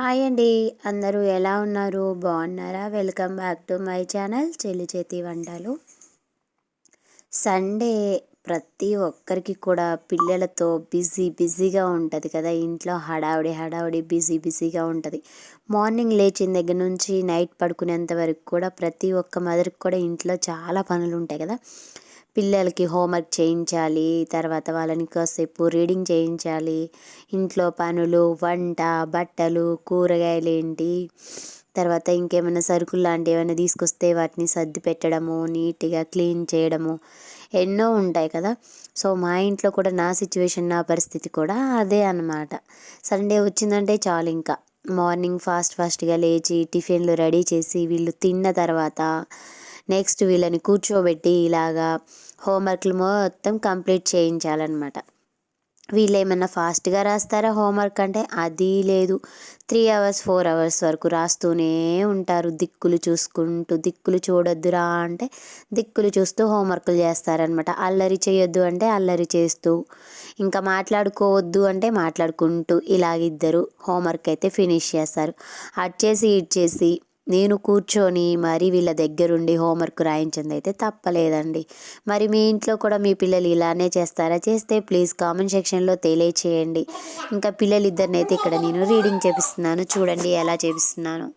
Hi అండి. అందరూ ఎలా ఉన్నారు? బాగున్నారా? Welcome back to my channel చెల్లి చేతి వంటలు. సండే ప్రతి ఒక్కరికి కూడా పిల్లలతో బిజీ బిజీగా ఉంటుంది కదా. ఇంట్లో హడావుడి హడావుడి బిజీ బిజీగా ఉంటుంది. మార్నింగ్ లేచిన దగ్గర నుంచి నైట్ పడుకునేంత వరకు కూడా ప్రతి ఒక్క మదర్కి కూడా ఇంట్లో చాలా పనులు ఉంటాయి కదా. పిల్లలకి హోంవర్క్ చేయించాలి తర్వాత వాళ్ళని కాసేపు రీడింగ్ చేయించాలి ఇంట్లో పనులు వంట బట్టలు కూరగాయలు ఏంటి తర్వాత ఇంకేమైనా సరుకులు లాంటివి ఏమైనా తీసుకొస్తే వాటిని సర్ది పెట్టడము నీట్గా క్లీన్ చేయడము ఎన్నో ఉంటాయి కదా. సో మా ఇంట్లో కూడా నా సిచ్యువేషన్ నా పరిస్థితి కూడా అదే అన్నమాట. సండే వచ్చిందంటే చాలు ఇంకా. మార్నింగ్ ఫాస్ట్ ఫాస్ట్గా లేచి టిఫిన్లు రెడీ చేసి వీళ్ళు తిన్న తర్వాత నెక్స్ట్ వీళ్ళని కూర్చోబెట్టి ఇలాగా హోంవర్క్లు మొత్తం కంప్లీట్ చేయించాలన్నమాట. వీళ్ళు ఏమన్నా ఫాస్ట్గా రాస్తారా హోంవర్క్ అంటే? అది లేదు. త్రీ అవర్స్ ఫోర్ అవర్స్ వరకు రాస్తూనే ఉంటారు. దిక్కులు చూసుకుంటూ దిక్కులు చూడొద్దురా అంటే దిక్కులు చూస్తూ హోంవర్క్లు చేస్తారనమాట అల్లరి చేయొద్దు అంటే అల్లరి చేస్తూ ఇంకా మాట్లాడుకోవద్దు అంటే మాట్లాడుకుంటూ ఇలాగిద్దరు హోంవర్క్ అయితే ఫినిష్ చేస్తారు. అట్ చేసి ఇట్ చేసి నేను కూర్చొని మరి వీళ్ళ దగ్గరుండి హోంవర్క్ రాయించింది అయితే తప్పలేదండి. మరి మీ ఇంట్లో కూడా మీ పిల్లలు ఇలానే చేస్తారా? చేస్తే ప్లీజ్ కామెంట్ సెక్షన్లో తెలియచేయండి. ఇంకా పిల్లలు అయితే ఇక్కడ నేను రీడింగ్ చేపిస్తున్నాను. చూడండి ఎలా చేపిస్తున్నాను.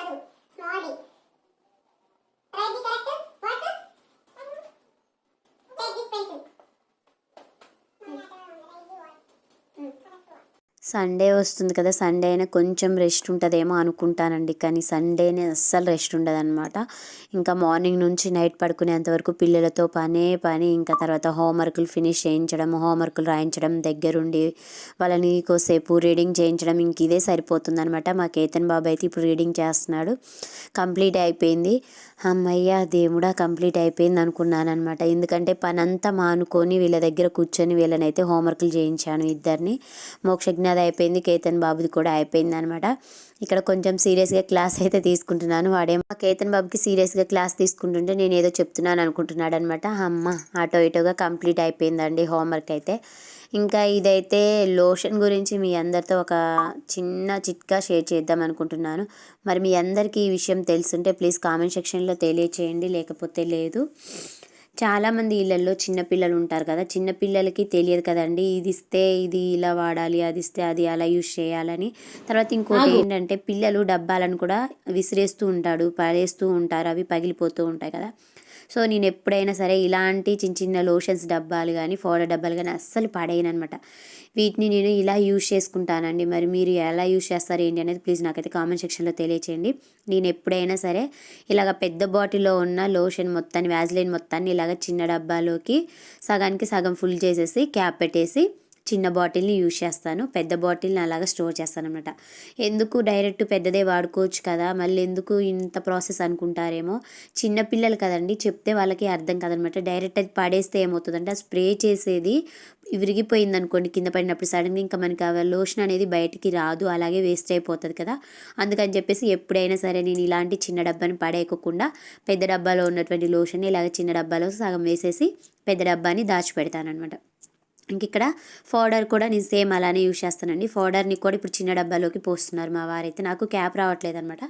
తప్పు సండే వస్తుంది కదా సండే అయినా కొంచెం రెస్ట్ ఉంటుందేమో అనుకుంటానండి. కానీ సండేనే అస్సలు రెస్ట్ ఉండదన్నమాట. ఇంకా మార్నింగ్ నుంచి నైట్ పడుకునేంత వరకు పిల్లలతో పనే పని ఇంకా తర్వాత హోంవర్క్లు ఫినిష్ చేయించడం హోంవర్క్లు రాయించడం దగ్గరుండి వాళ్ళని కోసేపు రీడింగ్ చేయించడం ఇంక ఇదే సరిపోతుందనమాట మా కేతన్ బాబు అయితే ఇప్పుడు రీడింగ్ చేస్తున్నాడు. కంప్లీట్ అయిపోయింది. అమ్మయ్య దేవుడా కంప్లీట్ అయిపోయింది అనుకున్నాను అనమాట ఎందుకంటే పనంతా మానుకొని వీళ్ళ దగ్గర కూర్చొని వీళ్ళనైతే హోంవర్క్లు చేయించాను ఇద్దరిని. మోక్షజ్ఞాది అయిపోయింది కేతన్ బాబుది కూడా అయిపోయింది అనమాట ఇక్కడ కొంచెం సీరియస్గా క్లాస్ అయితే తీసుకుంటున్నాను. వాడేమో కేతన్ బాబుకి సీరియస్గా క్లాస్ తీసుకుంటుంటే నేను ఏదో చెప్తున్నాను అనుకుంటున్నాడు అనమాట అమ్మ అటో ఇటోగా కంప్లీట్ అయిపోయిందండి హోంవర్క్ అయితే. ఇంకా ఇదైతే లోషన్ గురించి మీ అందరితో ఒక చిన్న చిట్కా షేర్ చేద్దాం అనుకుంటున్నాను. మరి మీ అందరికీ ఈ విషయం తెలుసుంటే ప్లీజ్ కామెంట్ సెక్షన్లో తెలియచేయండి లేకపోతే లేదు. చాలామంది ఇళ్ళల్లో చిన్నపిల్లలు ఉంటారు కదా చిన్నపిల్లలకి తెలియదు కదండి ఇది ఇస్తే ఇది ఇలా వాడాలి అది ఇస్తే అది అలా యూజ్ చేయాలని. తర్వాత ఇంకోటి ఏంటంటే పిల్లలు డబ్బాలను కూడా విసిరేస్తూ ఉంటాడు పడేస్తూ ఉంటారు అవి పగిలిపోతూ ఉంటాయి కదా. సో నేను ఎప్పుడైనా సరే ఇలాంటి చిన్న చిన్న లోషన్స్ డబ్బాలు కానీ పౌడర్ డబ్బాలు కానీ అస్సలు పడేయను అనమాట వీటిని నేను ఇలా యూజ్ చేసుకుంటానండి. మరి మీరు ఎలా యూజ్ చేస్తారు ఏంటి అనేది ప్లీజ్ నాకైతే కామెంట్ సెక్షన్లో తెలియచేయండి. నేను ఎప్పుడైనా సరే ఇలాగ పెద్ద బాటిల్లో ఉన్న లోషన్ మొత్తాన్ని వ్యాజ్లైన్ మొత్తాన్ని ఇలాగ చిన్న డబ్బాలోకి సగానికి సగం ఫుల్ చేసేసి క్యాప్ పెట్టేసి చిన్న బాటిల్ని యూజ్ చేస్తాను. పెద్ద బాటిల్ని అలాగా స్టోర్ చేస్తాను అనమాట ఎందుకు డైరెక్ట్ పెద్దదే వాడుకోవచ్చు కదా? మళ్ళీ ఎందుకు ఇంత ప్రాసెస్ అనుకుంటారేమో? చిన్న పిల్లలు కదండి చెప్తే వాళ్ళకి అర్థం కదనమాట డైరెక్ట్ అది పడేస్తే ఏమవుతుందంటే ఆ స్ప్రే చేసేది విరిగిపోయింది అనుకోండి కింద పడినప్పుడు సడన్గా ఇంకా మనకి ఆ లోషన్ అనేది బయటికి రాదు అలాగే వేస్ట్ అయిపోతుంది కదా? అందుకని చెప్పేసి ఎప్పుడైనా సరే నేను ఇలాంటి చిన్న డబ్బాని పడేయకుండా పెద్ద డబ్బాలో ఉన్నటువంటి లోషన్ ఇలాగ చిన్న డబ్బాలో సగం వేసేసి పెద్ద డబ్బాని దాచిపెడతాను అనమాట ఇంక ఇక్కడ పౌడర్ కూడా నేను సేమ్ అలానే యూజ్ చేస్తానండి. ఫౌడర్ని కూడా ఇప్పుడు చిన్న డబ్బాలోకి పోస్తున్నారు మా వారైతే. నాకు క్యాప్ రావట్లేదు అనమాట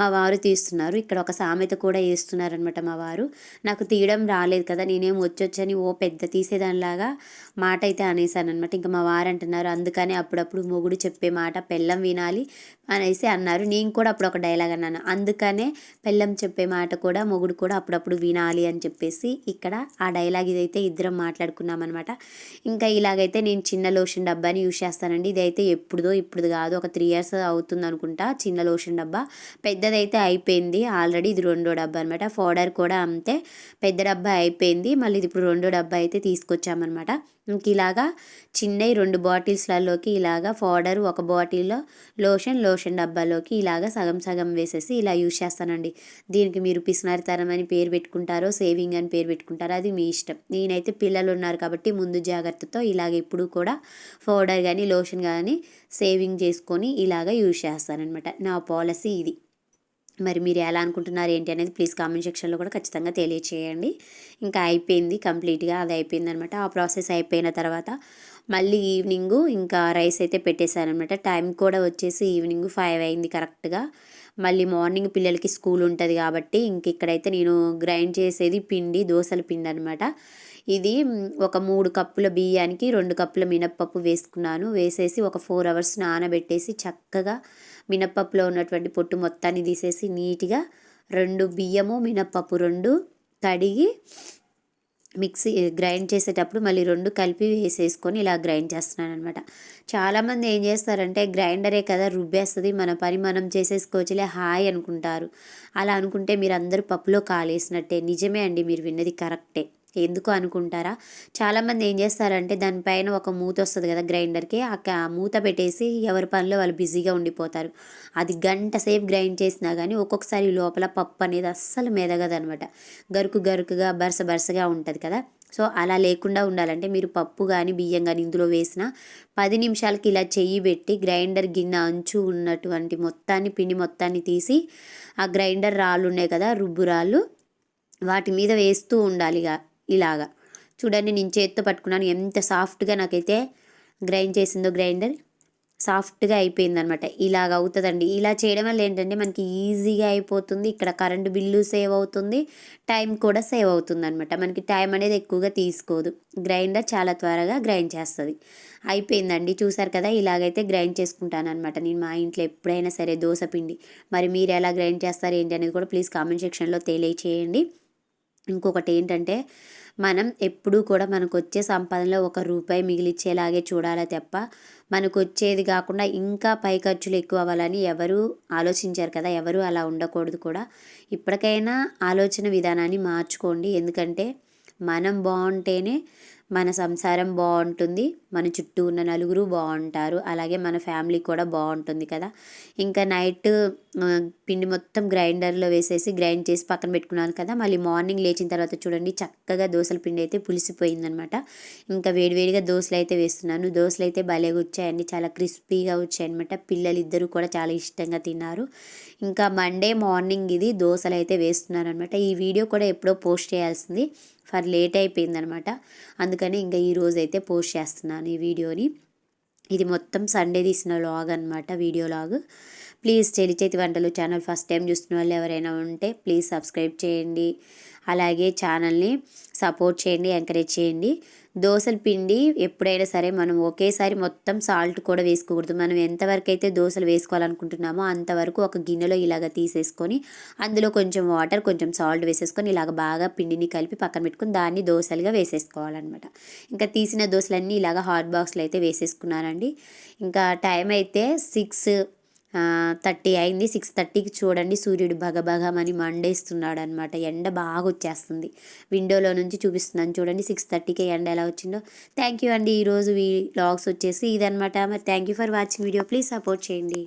మా వారు తీస్తున్నారు. ఇక్కడ ఒక సామెత కూడా వేస్తున్నారు అనమాట మా వారు. నాకు తీయడం రాలేదు కదా నేనేం వచ్చొచ్చని ఓ పెద్ద తీసేదానిలాగా మాట అయితే అనేసానమాట ఇంకా మా వారు అంటున్నారు అందుకనే అప్పుడప్పుడు మొగుడు చెప్పే మాట పెళ్ళం వినాలి అనేసి అన్నారు. నేను కూడా అప్పుడు ఒక డైలాగ్ అన్నాను. అందుకనే పెళ్ళం చెప్పే మాట కూడా మొగుడు కూడా అప్పుడప్పుడు వినాలి అని చెప్పేసి ఇక్కడ ఆ డైలాగ్ ఇదైతే ఇద్దరం మాట్లాడుకున్నాం అనమాట ఇంకా ఇలాగైతే నేను చిన్న లోషన్ డబ్బాని యూజ్ చేస్తానండి. ఇదైతే ఎప్పుడుదో ఇప్పుడు కాదు ఒక త్రీ ఇయర్స్ అవుతుంది అనుకుంటా చిన్న లోషన్ డబ్బా. పెద్దదైతే అయిపోయింది. ఆల్రెడీ ఇది రెండో డబ్బా అనమాట ఫోడర్ కూడా అంతే పెద్ద డబ్బా అయిపోయింది. మళ్ళీ ఇది ఇప్పుడు రెండో డబ్బా అయితే తీసుకొచ్చామన్నమాట. ఇంక ఇలాగా చిన్నవి రెండు బాటిల్స్లలోకి ఇలాగా పౌడర్ ఒక బాటిల్లో లోషన్ లోషన్ డబ్బాలోకి ఇలాగా సగం సగం వేసేసి ఇలా యూజ్ చేస్తానండి. దీనికి మీరు పిసినారితనం అని పేరు పెట్టుకుంటారో సేవింగ్ అని పేరు పెట్టుకుంటారో అది మీ ఇష్టం. నేనైతే పిల్లలు ఉన్నారు కాబట్టి ముందు జాగ్రత్తతో ఇలాగ ఎప్పుడు కూడా పౌడర్ కానీ లోషన్ కానీ సేవింగ్ చేసుకొని ఇలాగ యూజ్ చేస్తానన్నమాట నా పాలసీ ఇది. మరి మీరు ఎలా అనుకుంటున్నారు ఏంటి అనేది ప్లీజ్ కామెంట్ సెక్షన్లో కూడా ఖచ్చితంగా తెలియచేయండి. ఇంకా అయిపోయింది కంప్లీట్గా అది అయిపోయింది అనమాట ఆ ప్రాసెస్ అయిపోయిన తర్వాత మళ్ళీ ఈవినింగ్ ఇంకా రైస్ అయితే పెట్టేశానమాట టైం కూడా వచ్చేసి ఈవినింగ్ ఫైవ్ అయింది కరెక్ట్గా మళ్ళీ మార్నింగ్ పిల్లలకి స్కూల్ ఉంటుంది కాబట్టి ఇంక ఇక్కడైతే నేను గ్రైండ్ చేసేది పిండి దోశల పిండి అనమాట ఇది ఒక మూడు కప్పుల బియ్యానికి రెండు కప్పుల మినప్పప్పు వేసుకున్నాను. వేసేసి ఒక ఫోర్ అవర్స్ నానబెట్టేసి చక్కగా మినప్పప్పులో ఉన్నటువంటి పొట్టు మొత్తాన్ని తీసేసి నీట్గా రెండు బియ్యము మినప్పప్పు రెండు కడిగి మిక్సీ గ్రైండ్ చేసేటప్పుడు మళ్ళీ రెండు కలిపి వేసేసుకొని ఇలా గ్రైండ్ చేస్తున్నాను అనమాట చాలామంది ఏం చేస్తారంటే గ్రైండరే కదా రుబ్బేస్తుంది మన పని మనం చేసేసుకోవచ్చులే హాయ్ అనుకుంటారు. అలా అనుకుంటే మీరు అందరూ పప్పులో కాలేసినట్టే. నిజమే అండి మీరు విన్నది కరెక్టే. ఎందుకు అనుకుంటారా? చాలామంది ఏం చేస్తారంటే దానిపైన ఒక మూత వస్తుంది కదా గ్రైండర్కి ఆ మూత పెట్టేసి ఎవరి పనిలో వాళ్ళు బిజీగా ఉండిపోతారు. అది గంట సేపు గ్రైండ్ చేసినా కానీ ఒక్కొక్కసారి లోపల పప్పు అనేది అస్సలు మెదగదనమాట. గరుకు గరుకుగా బరస బరసగా ఉంటుంది కదా. సో అలా లేకుండా ఉండాలంటే మీరు పప్పు కానీ బియ్యం కానీ ఇందులో వేసిన పది నిమిషాలకి ఇలా చెయ్యి పెట్టి గ్రైండర్ గిన్నె అంచు ఉన్నటువంటి మొత్తాన్ని పిండి మొత్తాన్ని తీసి ఆ గ్రైండర్ రాళ్ళు ఉన్నాయి కదా రుబ్బు రాళ్ళు వాటి మీద వేస్తూ ఉండాలి ఇక ఇలాగా. చూడండి నేను చేత్తో పట్టుకున్నాను. ఎంత సాఫ్ట్గా నాకైతే గ్రైండ్ చేసిందో గ్రైండర్ సాఫ్ట్గా అయిపోయిందనమాట. ఇలాగ అవుతుందండి. ఇలా చేయడం వల్ల ఏంటంటే మనకి ఈజీగా అయిపోతుంది. ఇక్కడ కరెంటు బిల్లు సేవ్ అవుతుంది. టైం కూడా సేవ్ అవుతుంది అనమాట మనకి టైం అనేది ఎక్కువగా తీసుకోదు. గ్రైండర్ చాలా త్వరగా గ్రైండ్ చేస్తుంది. అయిపోయిందండి. చూసారు కదా ఇలాగైతే గ్రైండ్ చేసుకుంటాను అనమాట నేను మా ఇంట్లో ఎప్పుడైనా సరే దోశ పిండి. మరి మీరు ఎలా గ్రైండ్ చేస్తారు ఏంటి అనేది కూడా ప్లీజ్ కామెంట్ సెక్షన్లో తెలియచేయండి. ఇంకొకటి ఏంటంటే మనం ఎప్పుడూ కూడా మనకు వచ్చే సంపాదనలో ఒక రూపాయి మిగిలిచ్చేలాగే చూడాలి తప్ప మనకు వచ్చేది కాకుండా ఇంకా పై ఖర్చులు ఎక్కువ అవ్వాలని ఎవరు ఆలోచించారు కదా ఎవరు అలా ఉండకూడదు కూడా. ఇప్పటికైనా ఆలోచన విధానాన్ని మార్చుకోండి. ఎందుకంటే మనం బాగుంటేనే మన సంసారం బాగుంటుంది మన చుట్టూ ఉన్న నలుగురు బాగుంటారు అలాగే మన ఫ్యామిలీ కూడా బాగుంటుంది కదా. ఇంకా నైట్ పిండి మొత్తం గ్రైండర్లో వేసేసి గ్రైండ్ చేసి పక్కన పెట్టుకున్నాను కదా. మళ్ళీ మార్నింగ్ లేచిన తర్వాత చూడండి చక్కగా దోశల పిండి అయితే పులిసిపోయిందనమాట. ఇంకా వేడివేడిగా దోశలు అయితే వేస్తున్నాను. దోశలు అయితే భలేగా వచ్చాయండి చాలా క్రిస్పీగా వచ్చాయన్నమాట. పిల్లలు ఇద్దరు కూడా చాలా ఇష్టంగా తిన్నారు. ఇంకా మండే మార్నింగ్ ఇది దోశలు అయితే వేస్తున్నాను అనమాట ఈ వీడియో కూడా ఎప్పుడో పోస్ట్ చేయాల్సింది. ఫర్ లేట్ అయిపోయిందనమాట. అందుకని ఇంకా ఈరోజు అయితే పోస్ట్ చేస్తున్నాను ఈ వీడియోని. ఇది మొత్తం సండే తీసిన లాగ్ అనమాట వీడియో లాగ్ ప్లీజ్ చేతి వంటలు ఛానల్ ఫస్ట్ టైం చూస్తున్న వాళ్ళు ఎవరైనా ఉంటే ప్లీజ్ సబ్స్క్రైబ్ చేయండి. అలాగే ఛానల్ని సపోర్ట్ చేయండి ఎంకరేజ్ చేయండి. దోశల పిండి ఎప్పుడైనా సరే మనం ఒకేసారి మొత్తం సాల్ట్ కూడా వేసుకోకూడదు. మనం ఎంతవరకు అయితే దోశలు వేసుకోవాలనుకుంటున్నామో అంతవరకు ఒక గిన్నెలో ఇలాగ తీసేసుకొని అందులో కొంచెం వాటర్ కొంచెం సాల్ట్ వేసేసుకొని ఇలాగ బాగా పిండిని కలిపి పక్కన పెట్టుకొని దాన్ని దోశలుగా వేసేసుకోవాలన్నమాట. ఇంకా తీసిన దోశలన్నీ ఇలాగ హాట్ బాక్స్లో అయితే వేసేసుకున్నానండి. ఇంకా టైం అయితే సిక్స్ థర్టీ అయింది సిక్స్ థర్టీకి చూడండి సూర్యుడు భగభగమని మండేస్తున్నాడు అనమాట ఎండ బాగా వచ్చేస్తుంది. విండోలో నుంచి చూపిస్తున్నాను చూడండి సిక్స్ థర్టీకి ఎండ ఎలా వచ్చిందో. థ్యాంక్ యూ అండి. ఈరోజు ఈ వ్లాగ్స్ వచ్చేసి ఇదనమాట మరి thank you for watching video. Please support చేయండి.